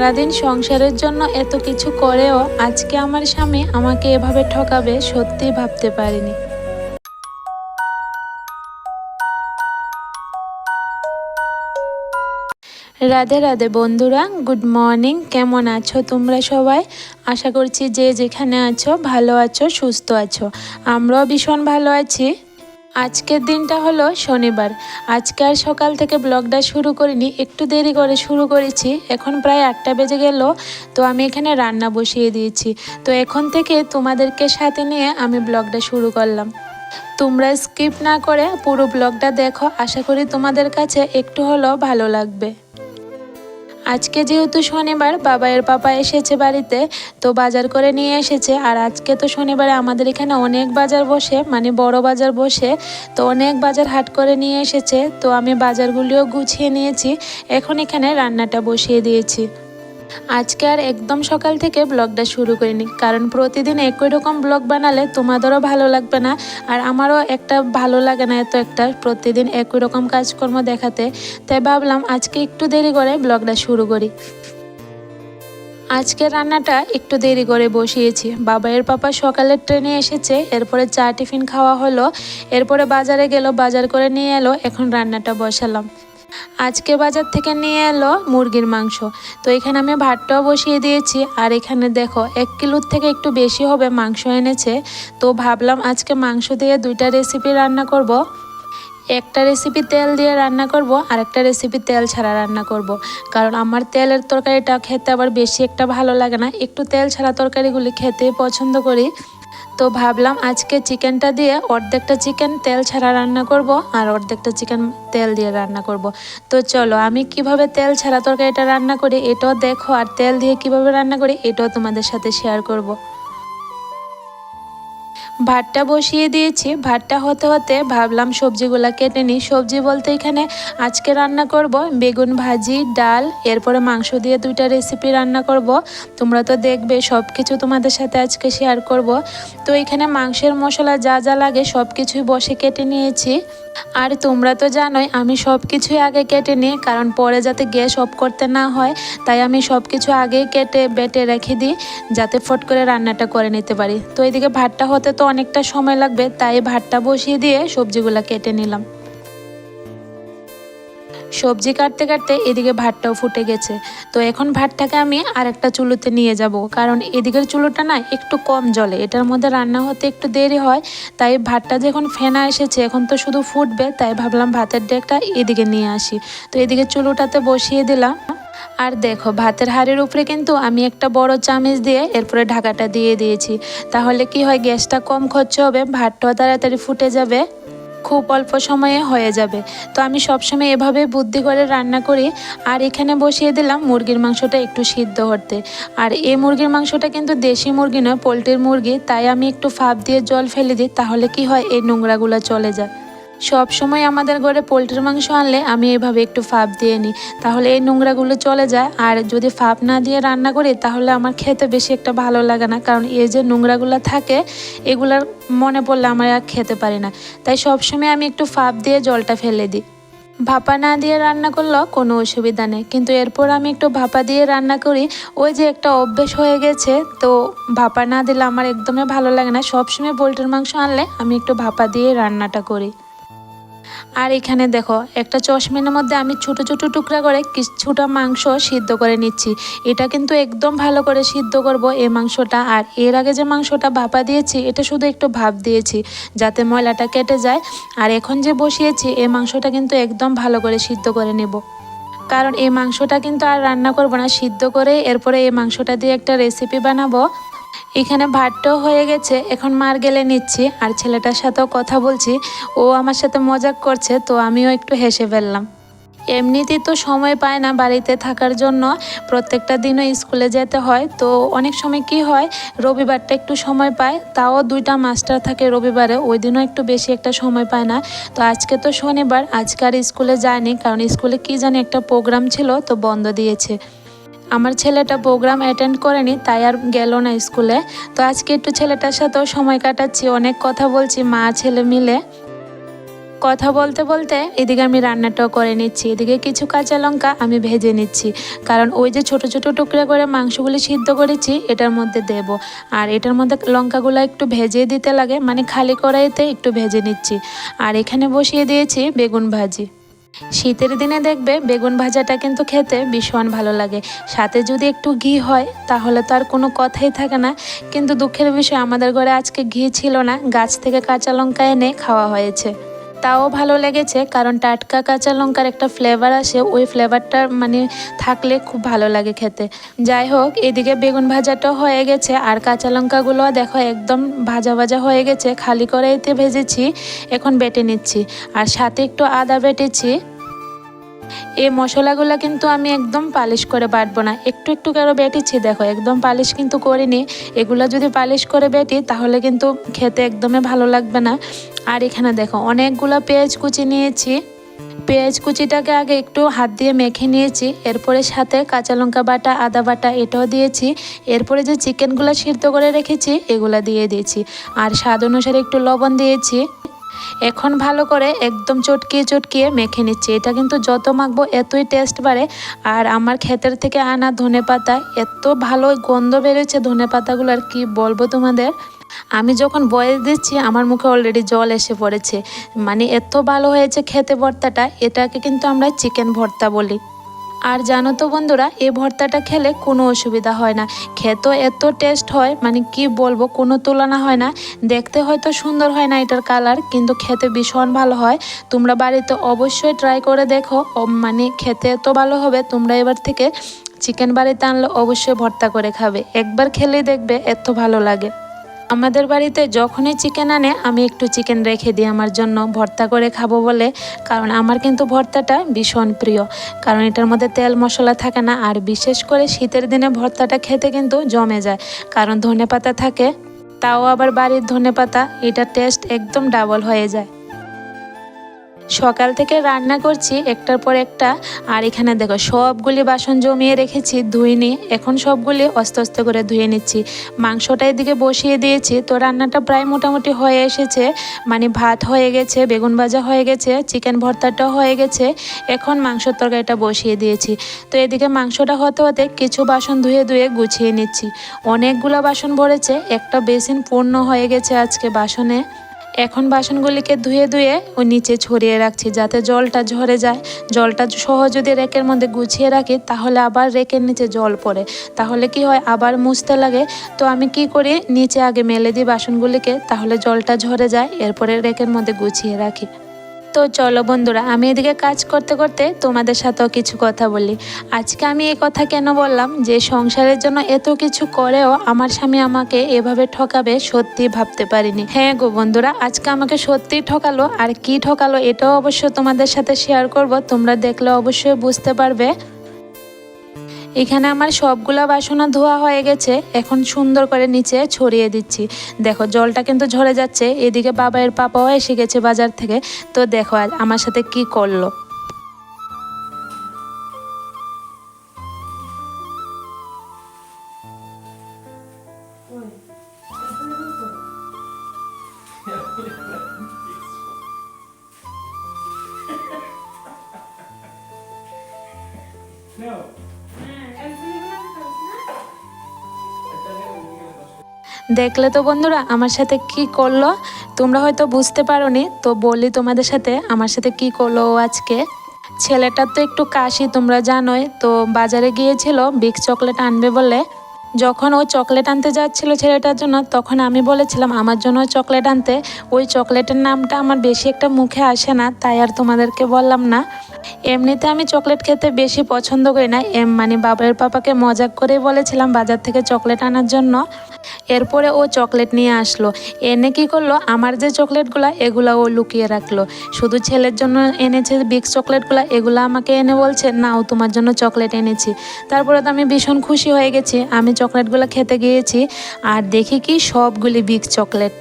সারাদিন সংসারের জন্য এত কিছু করেও আজকে আমার স্বামী আমাকে এভাবে ঠকাবে সত্যিই ভাবতে পারিনি। রাধে রাধে বন্ধুরা, গুড মর্নিং, কেমন আছো তোমরা সবাই? আশা করছি যে যেখানে আছো ভালো আছো, সুস্থ আছো। আমরাও ভীষণ ভালো আছি। আজকের দিনটা হলো শনিবার। আজকে আর সকাল থেকে ব্লগটা শুরু করিনি, একটু দেরি করে শুরু করেছি। এখন প্রায় আটটা বেজে গেল, তো আমি এখানে রান্না বসিয়ে দিয়েছি। তো এখন থেকে তোমাদেরকে সাথে নিয়ে আমি ব্লগটা শুরু করলাম। তোমরা স্কিপ না করে পুরো ব্লগটা দেখো, আশা করি তোমাদের কাছে একটু হলেও ভালো লাগবে। আজকে যেহেতু শনিবার, বাবাইয়ের পাপা এসেছে বাড়িতে, তো বাজার করে নিয়ে এসেছে। আর আজকে তো শনিবারে আমাদের এখানে অনেক বাজার বসে মানে বড় বাজার বসে, তো অনেক বাজার হাট করে নিয়ে এসেছে। তো আমি বাজারগুলিও গুছিয়ে নিয়েছি। এখন এখানে রান্নাটা বসিয়ে দিয়েছি। আজকে আর একদম সকাল থেকে ব্লগটা শুরু করিনি, কারণ প্রতিদিন একই রকম ব্লগ বানালে তোমাদেরও ভালো লাগবে না, আর আমারও একটা ভালো লাগে না এত একটা, প্রতিদিন একই রকম কাজকর্ম দেখাতে, তাই ভাবলাম আজকে একটু দেরি করে ব্লগটা শুরু করি। আজকে রান্নাটা একটু দেরি করে বসিয়েছি, বাবাইয়ের পাপা সকালের ট্রেনে এসেছে, এরপরে চা টিফিন খাওয়া হলো, এরপরে বাজারে গেল, বাজার করে নিয়ে এলো, এখন রান্নাটা বসালাম। আজকে বাজার থেকে নিয়ে এলো মুরগির মাংস। তো এখানে আমি ভাতটাও বসিয়ে দিয়েছি। আর এখানে দেখো, এক কিলোর থেকে একটু বেশি হবে মাংস এনেছে। তো ভাবলাম আজকে মাংস দিয়ে দুইটা রেসিপি রান্না করব। একটা রেসিপি তেল দিয়ে রান্না করব, আর একটা রেসিপি তেল ছাড়া রান্না করব। কারণ আমার তেলের তরকারিটা খেতে আবার বেশি একটা ভালো লাগে না। একটু তেল ছাড়া তরকারিগুলি খেতে পছন্দ করি। তো ভাবলাম আজকে চিকেনটা দিয়ে অর্ধেকটা চিকেন তেল ছাড়া রান্না করব আর অর্ধেকটা চিকেন তেল দিয়ে রান্না করব। তো চলো, আমি কীভাবে তেল ছাড়া তরকারিটা রান্না করি এটাও দেখো, আর তেল দিয়ে কীভাবে রান্না করি এটাও তোমাদের সাথে শেয়ার করব। ভাতটা বসিয়ে দিয়েছি। ভাতটা হতে হতে ভাবলাম সবজিগুলা কেটে নিই। সবজি বলতে এখানে আজকে রান্না করব বেগুন ভাজি, ডাল, এরপরে মাংস দিয়ে দুইটা রেসিপি রান্না করব। তোমরা তো দেখবে সব কিছু তোমাদের সাথে আজকে শেয়ার করব। তো এখানে মাংসের মশলা যা যা লাগে সব কিছুই বসে কেটে নিয়েছি। আর তোমরা তো জানোই আমি সব কিছুই আগে কেটে নিই, কারণ পরে যাতে গ্যাস অফ করতে না হয়, তাই আমি সব কিছু আগেই কেটে বেটে রেখে দিই, যাতে ফট করে রান্নাটা করে নিতে পারি। তো এদিকে ভাতটা হতে তো অনেকটা সময় লাগবে, তাই ভাতটা বসিয়ে দিয়ে সবজিগুলো কেটে নিলাম। সবজি কাটতে কাটতে এদিকে ভাতটাও ফুটে গেছে। তো এখন ভাতটাকে আমি আরেকটা চুলোতে নিয়ে যাব, কারণ এদিকের চুলোটা না একটু কম জলে এটার মধ্যে রান্না হতে একটু দেরি হয়, তাই ভাতটা যখন ফেনা এসেছে, এখন তো শুধু ফুটবে, তাই ভাবলাম ভাতের ডেকটা এদিকে নিয়ে আসি। তো এদিকে চুলোটাতে বসিয়ে দিলাম। আর দেখো, ভাতের হাড়ের উপরে কিন্তু আমি একটা বড় চামচ দিয়ে এরপরে ঢাকাটা দিয়ে দিয়েছি। তাহলে কি হয়, গ্যাসটা কম খরচ হবে ভাতটাও তাড়াতাড়ি ফুটে যাবে, খুব অল্প সময়ে হয়ে যাবে। তো আমি সবসময় এভাবে বুদ্ধি করে রান্না করি। আর এখানে বসিয়ে দিলাম মুরগির মাংসটা একটু সিদ্ধ করতে আর এই মুরগির মাংসটা কিন্তু দেশি মুরগি নয়, পোলট্রির মুরগি। তাই আমি একটু ফাপ দিয়ে জল ফেলে দিই, তাহলে কি হয়, এই নোংরাগুলো চলে যায়। সব সময় আমাদের ঘরে পোলট্রির মাংস আনলে আমি এভাবে একটু ফাপ দিয়ে নিই। তাহলে এই নোংরাগুলো চলে যায়। আর যদি ফাপ না দিয়ে রান্না করি, তাহলে আমার খেতে বেশি একটা ভালো লাগে না। কারণ এই যে নোংরাগুলো থাকে, এগুলার মনে পড়লে আমার আর খেতে পারি না। তাই সব সময় আমি একটু ফাপ দিয়ে জলটা ফেলে দিই। ভাপা না দিয়ে রান্না করলেও কোনো অসুবিধা নেই। কিন্তু এরপর আমি একটু ভাপা দিয়ে রান্না করি, ওই যে একটা অভ্যেস হয়ে গেছে, তো ভাপা না দিলে আমার একদমই ভালো লাগে না। সবসময় পোলট্রির মাংস আনলে আমি একটু ভাপা দিয়ে রান্নাটা করি। আর এখানে দেখো, একটা চশমিনের মধ্যে আমি ছোট ছোট টুকরা করে কিছুটা মাংস সিদ্ধ করে নিচ্ছি। এটা কিন্তু একদম ভালো করে সিদ্ধ করব এই মাংসটা। আর এর আগে যে মাংসটা ভাপা দিয়েছি, এটা শুধু একটু ভাপ দিয়েছি, যাতে ময়লাটা কেটে যায়। আর এখন যে বসিয়েছি, এই মাংসটা কিন্তু একদম ভালো করে সিদ্ধ করে নেব। কারণ এই মাংসটা কিন্তু আর রান্না করব না, সিদ্ধ করে এরপরে এই মাংসটা দিয়ে একটা রেসিপি বানাবো। এখানে ভাতটাও হয়ে গেছে, এখন মার গেলে নিচ্ছি। আর ছেলেটার সাথেও কথা বলছি, ও আমার সাথে মজাক করছে, তো আমিও একটু হেসে ফেললাম। এমনিতেই তো সময় পায় না বাড়িতে থাকার জন্য, প্রত্যেকটা দিনও স্কুলে যেতে হয়, তো অনেক সময় কি হয়, রবিবারটা একটু সময় পায়, তাও দুইটা মাস্টার থাকে রবিবারে, ওই দিনও একটু বেশি একটা সময় পায় না। তো আজকে তো শনিবার, আজকে আর স্কুলে যায়নি, কারণ স্কুলে কি জানি একটা প্রোগ্রাম ছিল, তো বন্ধ দিয়েছে। আমার ছেলেটা প্রোগ্রাম অ্যাটেন্ড করেনি, তাই আর গেল না স্কুলে। তো আজকে একটু ছেলেটার সাথেও সময় কাটাচ্ছি, অনেক কথা বলছি, মা, ছেলে মিলে। কথা বলতে বলতে এদিকে আমি রান্নাটাও করে নিচ্ছি, এদিকে কিছু কাঁচা লঙ্কা আমি ভেজে নিচ্ছি। কারণ ওই যে ছোট ছোট টুকরা করে মাংসগুলি সিদ্ধ করেছি, এটার মধ্যে দেব। আর এটার মধ্যে লঙ্কাগুলো একটু ভেজে দিতে লাগে মানে খালি কড়াইতে একটু ভেজে নিচ্ছি। আর এখানে বসিয়ে দিয়েছি বেগুন ভাজি। শীতের দিনে দেখবে বেগুন ভাজাটা কিন্তু খেতে ভীষণ ভালো লাগে। সাথে যদি একটু ঘি হয়, তাহলে তো আর কোনো কথাই থাকে না। কিন্তু দুঃখের বিষয়, আমাদের ঘরে আজকে ঘি ছিল না। গাছ থেকে কাঁচা লঙ্কা এনে খাওয়া হয়েছে। তাও ভালো লেগেছে, কারণ টাটকা কাঁচা লঙ্কার একটা ফ্লেভার আসে, ওই ফ্লেভারটা মানে থাকলে খুব ভালো লাগে খেতে। যাই হোক, এদিকে বেগুন ভাজাটাও হয়ে গেছে, আর কাঁচা লঙ্কাগুলো দেখো একদম ভাজা ভাজা হয়ে গেছে, খালি কড়াইতে ভেজেছি, এখন বেটে নিচ্ছি, আর সাথে একটু আদা বেটেছি। এই মশলাগুলো কিন্তু আমি একদম পালিশ করে বাটবো না, একটু একটু করে বেটেছি, দেখো একদম পালিশ কিন্তু করিনি, এগুলো যদি পালিশ করে বেটি, তাহলে কিন্তু খেতে একদমই ভালো লাগবে না। আর এখানে দেখো, অনেকগুলো পেঁয়াজ কুচি নিয়েছি। পেঁয়াজ কুচিটাকে আগে একটু হাত দিয়ে মেখে নিয়েছি। এরপরে সাথে কাঁচা লঙ্কা বাটা, আদা বাটা এটাও দিয়েছি। এরপরে যে চিকেনগুলো সিদ্ধ করে রেখেছি, এগুলো দিয়ে দিয়েছি। আর স্বাদ অনুসারে একটু লবণ দিয়েছি। এখন ভালো করে একদম চটকিয়ে চটকিয়ে মেখে নিচ্ছি। এটা কিন্তু যত মাখবো এতই টেস্ট বাড়ে। আর আমার ক্ষেতের থেকে আনা ধনে পাতা, এত ভালো গন্ধ বেরোচ্ছে ধনে পাতাগুলো আর কি বলব তোমাদের? আমি যখন বয়স দিচ্ছি, আমার মুখে অলরেডি জল এসে পড়েছে। মানে এত ভালো হয়েছে খেতে ভর্তাটা, এটাকে কিন্তু আমরা চিকেন ভর্তা বলি। আর জানো তো বন্ধুরা এই ভর্তাটা খেলে কোনো অসুবিধা হয় না। খেতেও এত টেস্ট হয় মানে কি বলব, কোনো তুলনা হয় না। দেখতে হয়তো সুন্দর হয় না এটার কালার কিন্তু খেতে ভীষণ ভালো হয়। তোমরা বাড়িতে অবশ্যই ট্রাই করে দেখো মানে খেতে এত ভালো হবে, তোমরা এবার থেকে চিকেন বাড়িতে আনলে অবশ্যই ভর্তা করে খাবে। একবার খেলেই দেখবে, এত ভালো লাগে। আমাদের বাড়িতে যখনই চিকেন আনে, আমি একটু চিকেন রেখে দিই আমার জন্য। ভর্তা করে খাব বলে, কারণ আমার কিন্তু ভর্তাটা ভীষণ প্রিয়। কারণ এটার মধ্যে তেল মশলা থাকে না, আর বিশেষ করে শীতের দিনে ভর্তাটা খেতে কিন্তু জমে যায়। কারণ ধনে পাতা থাকে, তাও আবার বাড়ির ধনে পাতা এটার টেস্ট একদম ডাবল হয়ে যায়। সকাল থেকে রান্না করছি, একটার পর একটা, আর এখানে দেখো সবগুলি বাসন জমিয়ে রেখেছি ধুইনি এখন সবগুলি আস্তে আস্তে করে ধুয়ে নিচ্ছি। মাংসটা এদিকে বসিয়ে দিয়েছি, তো রান্নাটা প্রায় মোটামুটি হয়ে এসেছে। মানে ভাত হয়ে গেছে, বেগুন ভাজা হয়ে গেছে, চিকেন ভর্তাটাও হয়ে গেছে। এখন মাংসর তরকারিটা বসিয়ে দিয়েছি। তো এদিকে মাংসটা হতে হতে কিছু বাসন ধুয়ে ধুয়ে গুছিয়ে নিচ্ছি। অনেকগুলো বাসন ভরেছে, একটা বেসিন পূর্ণ হয়ে গেছে আজকে বাসনে। এখন বাসনগুলিকে ধুয়ে ধুয়ে ও নিচে ছড়িয়ে রাখছি যাতে জলটা ঝরে যায়। জলটা সহ যদি রেকের মধ্যে গুছিয়ে রাখি, তাহলে আবার রেকের নিচে জল পড়ে। তাহলে কি হয়? আবার মুছতে লাগে। তো আমি কি করি? নিচে আগে মেলে দিই বাসনগুলিকে, তাহলে জলটা ঝরে যায়, এরপরে রেকের মধ্যে গুছিয়ে রাখি। তো চলো বন্ধুরা, আমি এদিকে কাজ করতে করতে তোমাদের সাথেও কিছু কথা বলি। আজকে আমি এই কথা কেন বললাম? যে সংসারের জন্য এত কিছু করেও আমার স্বামী আমাকে এভাবে ঠকাবে সত্যি ভাবতে পারিনি। হ্যাঁ গো বন্ধুরা, আজকে আমাকে সত্যি ঠকালো আর কি ঠকালো এটাও অবশ্য তোমাদের সাথে শেয়ার করব। তোমরা দেখলে অবশ্যই বুঝতে পারবে। এখানে আমার সবগুলা বাসনা ধোয়া হয়ে গেছে। এখন সুন্দর করে নিচে ছড়িয়ে দিচ্ছি। দেখো, জলটা কিন্তু ঝরে যাচ্ছে। এদিকে বাবা এর পাপাও এসে গেছে বাজার থেকে। তো দেখো আর আমার সাথে কি করল। দেখলে তো বন্ধুরা আমার সাথে কি করল? তোমরা হয়তো বুঝতে পারো তো বলি তোমাদের সাথে আমার সাথে কি করল আজকে। ছেলেটার তো একটু কাশি, তোমরা জানোই, তো বাজারে গিয়েছিল বিগ চকলেট আনবে বলে। যখন ও চকলেট আনতে যাচ্ছিল ছেলেটার জন্য, তখন আমি বলেছিলাম, আমার জন্য চকলেট আনতে। ওই চকলেটের নামটা আমার বেশি একটা মুখে আসে না, তাই আর তোমাদেরকে বললাম না। এমনিতে আমি চকলেট খেতে বেশি পছন্দ করি না। এম মানে বাবার পাপাকে মজাক করে বলেছিলাম বাজার থেকে চকলেট আনার জন্য। এরপরে ও চকলেট নিয়ে আসলো। এনে কি করল? আমার যে চকলেটগুলো, এগুলো ও লুকিয়ে রাখল। শুধু ছেলের জন্য এনেছে বিগ চকলেটগুলো, এগুলো আমাকে এনে বলছে না ও তোমার জন্য চকলেট এনেছি। তারপরে তো আমি ভীষণ খুশি হয়ে গেছি। আমি চকলেটগুলো খেতে গিয়েছি আর দেখি কি সবগুলি বিগ চকলেট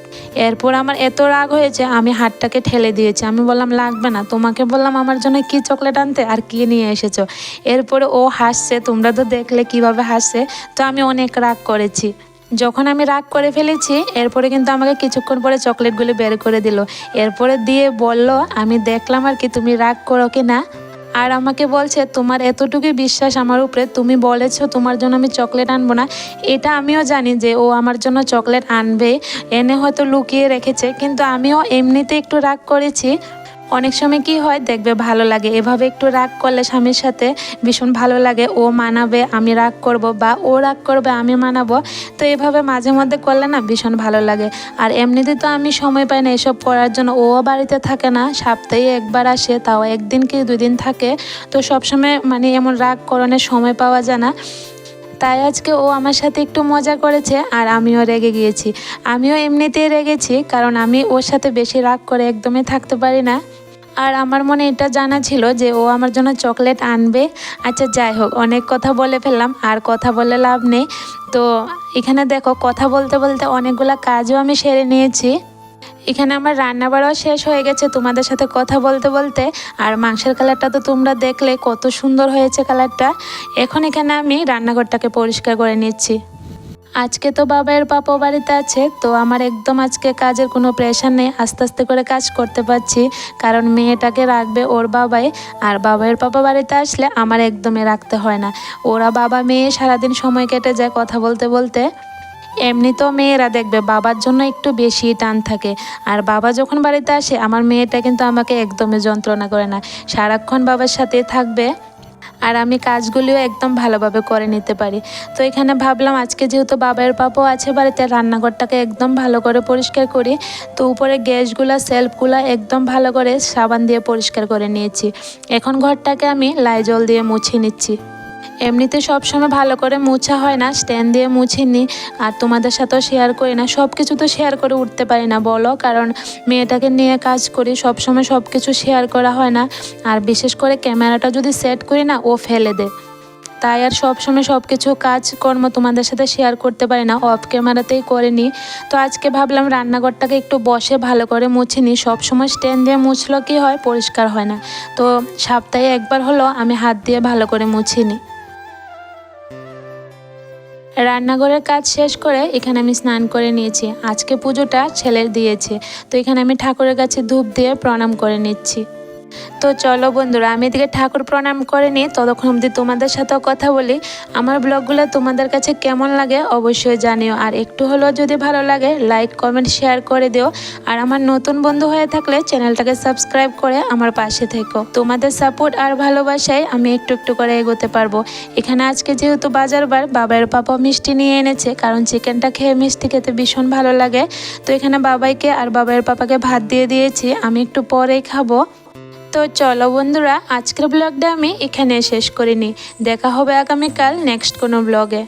এরপর আমার এত রাগ হয়েছে, আমি হাতটাকে ঠেলে দিয়েছি। আমি বললাম, লাগবে না। তোমাকে বললাম, আমার জন্য কি চকলেট আনতে আর কি নিয়ে এসেছ? এরপরে ও হাসছে, তোমরা তো দেখলে কীভাবে হাসছে? তো আমি অনেক রাগ করেছি। যখন আমি রাগ করে ফেলেছি, এরপরে কিন্তু আমাকে কিছুক্ষণ পরে চকলেটগুলি বের করে দিল। এরপরে দিয়ে বলল, আমি দেখলাম আর কি, তুমি রাগ করো কি না? আর আমাকে বলছে, তোমার এতটুকুই বিশ্বাস আমার উপরে, তুমি বলেছ তোমার জন্য আমি চকলেট আনব না। এটা আমিও জানি যে ও আমার জন্য চকলেট আনবে, এনে হয়তো লুকিয়ে রেখেছে, কিন্তু আমিও এমনিতে একটু রাগ করেছি। অনেক সময় কি হয়, দেখবে ভালো লাগে। এভাবে একটু রাগ করলে স্বামীর সাথে ভীষণ ভালো লাগে। ও মানাবে, আমি রাগ করব বা ও রাগ করবে, আমি মানাবো। তো এভাবে মাঝে মধ্যে করলে না ভীষণ ভালো লাগে। আর এমনিতে তো আমি সময় পাই না এসব করার জন্য। ও বাড়িতে থাকে না, সপ্তাহে একবার আসে, তাও একদিন কি দুই দিন থাকে। তো সবসময় মানে এমন রাগ করণের সময় পাওয়া যায় না। তাই আজকে ও আমার সাথে একটু মজা করেছে আর আমিও রেগে গিয়েছি। আমিও এমনিতেই রেগেছি, কারণ আমি ওর সাথে বেশি রাগ করে একদমই থাকতে পারি না। আর আমার মনে এটা জানা ছিল যে ও আমার জন্য চকলেট আনবে। আচ্ছা যাই হোক, অনেক কথা বলে ফেললাম, আর কথা বলে লাভ নেই। তো এখানে দেখো, কথা বলতে বলতে অনেকগুলো কাজও আমি সেরে নিয়েছি। এখানে আমার রান্না বাড়াও শেষ হয়ে গেছে, তোমাদের সাথে কথা বলতে বলতে। আর মাংসের কালারটা তো তোমরা দেখলে, কত সুন্দর হয়েছে কালারটা। এখন এখানে আমি রান্নাঘরটাকে পরিষ্কার করে নিচ্ছি। আজকে তো বাবার পাপা বাড়িতে আছে, তো আমার একদম আজকে কাজের কোনো প্রেশার নেই, আস্তে আস্তে করে কাজ করতে পারছি। কারণ মেয়েটাকে রাখবে ওর বাবাই, আর বাবার পাপা বাড়িতে আসলে আমার একদমই রাখতে হয় না। ওরা বাবা মেয়ে সারাদিন সময় কেটে যায় কথা বলতে বলতে। এমনিতেও মেয়েরা দেখবে বাবার জন্য একটু বেশি টান থাকে। আর বাবা যখন বাড়িতে আসে, আমার মেয়েটা কিন্তু আমাকে একদমই যন্ত্রণা করে না। সারাক্ষণ বাবার সাথে থাকবে। আর আমি কাজগুলিও একদম ভালোভাবে করে নিতে পারি। তো এখানে ভাবলাম আজকে যেহেতু বাবার পাপও আছে বাড়িতে, রান্নাঘরটাকে একদম ভালো করে পরিষ্কার করি। তো উপরে গ্যাসগুলো, সেলফগুলো একদম ভালো করে সাবান দিয়ে পরিষ্কার করে নিয়েছি। এখন ঘরটাকে আমি লাইজল দিয়ে মুছে নিচ্ছি। এমনিতে সবসময় ভালো করে মুছা হয় না স্ট্যান্ড দিয়ে মুছে নিই আর তোমাদের সাথেও শেয়ার করি না, সব কিছু তো শেয়ার করে উঠতে পারি না, বলো? কারণ মেয়েটাকে নিয়ে কাজ করি সবসময় সব কিছু শেয়ার করা হয় না। আর বিশেষ করে ক্যামেরাটা যদি সেট করি না, ও ফেলে দেয়। তাই আর সবসময় সব কিছু কাজকর্ম তোমাদের সাথে শেয়ার করতে পারি না অফ ক্যামেরাতেই করে নিই তো আজকে ভাবলাম রান্নাঘরটাকে একটু বসে ভালো করে মুছে নিই সবসময় স্ট্যান্ড দিয়ে মুছলো কি হয়, পরিষ্কার হয় না। তো সপ্তাহে একবার হলো আমি হাত দিয়ে ভালো করে মুছে নিই রান্নাঘরের কাজ শেষ করে এখানে আমি স্নান করে নিয়েছি। আজকে পুজোটা ছেলের দিয়েছে। তো এখানে আমি ঠাকুরের কাছে ধূপ দিয়ে প্রণাম করে নিচ্ছি। তো চলো বন্ধুরা, আমি এদিকে ঠাকুর প্রণাম করে নিই। ততক্ষণ অবধি তোমাদের সাথেও কথা বলি। আমার ব্লগগুলো তোমাদের কাছে কেমন লাগে অবশ্যই জানিও। আর একটু হলেও যদি ভালো লাগে লাইক কমেন্ট শেয়ার করে দিও। আর আমার নতুন বন্ধু হয়ে থাকলে চ্যানেলটাকে সাবস্ক্রাইব করে আমার পাশে থেকো। তোমাদের সাপোর্ট আর ভালোবাসায় আমি একটু একটু করে এগোতে পারব। এখানে আজকে যেহেতু বাজার বার বাবার পাপা মিষ্টি নিয়ে এনেছে, কারণ চিকেনটা খেয়ে মিষ্টি খেতে ভীষণ ভালো লাগে। তো এখানে বাবাইকে আর বাবার পাপাকে ভাত দিয়ে দিয়েছি। আমি একটু পরেই খাব। তো চলো বন্ধুরা, আজকের ব্লগটা আমি এখানে শেষ করিনি। দেখা হবে আগামীকাল নেক্সট কোনো ব্লগে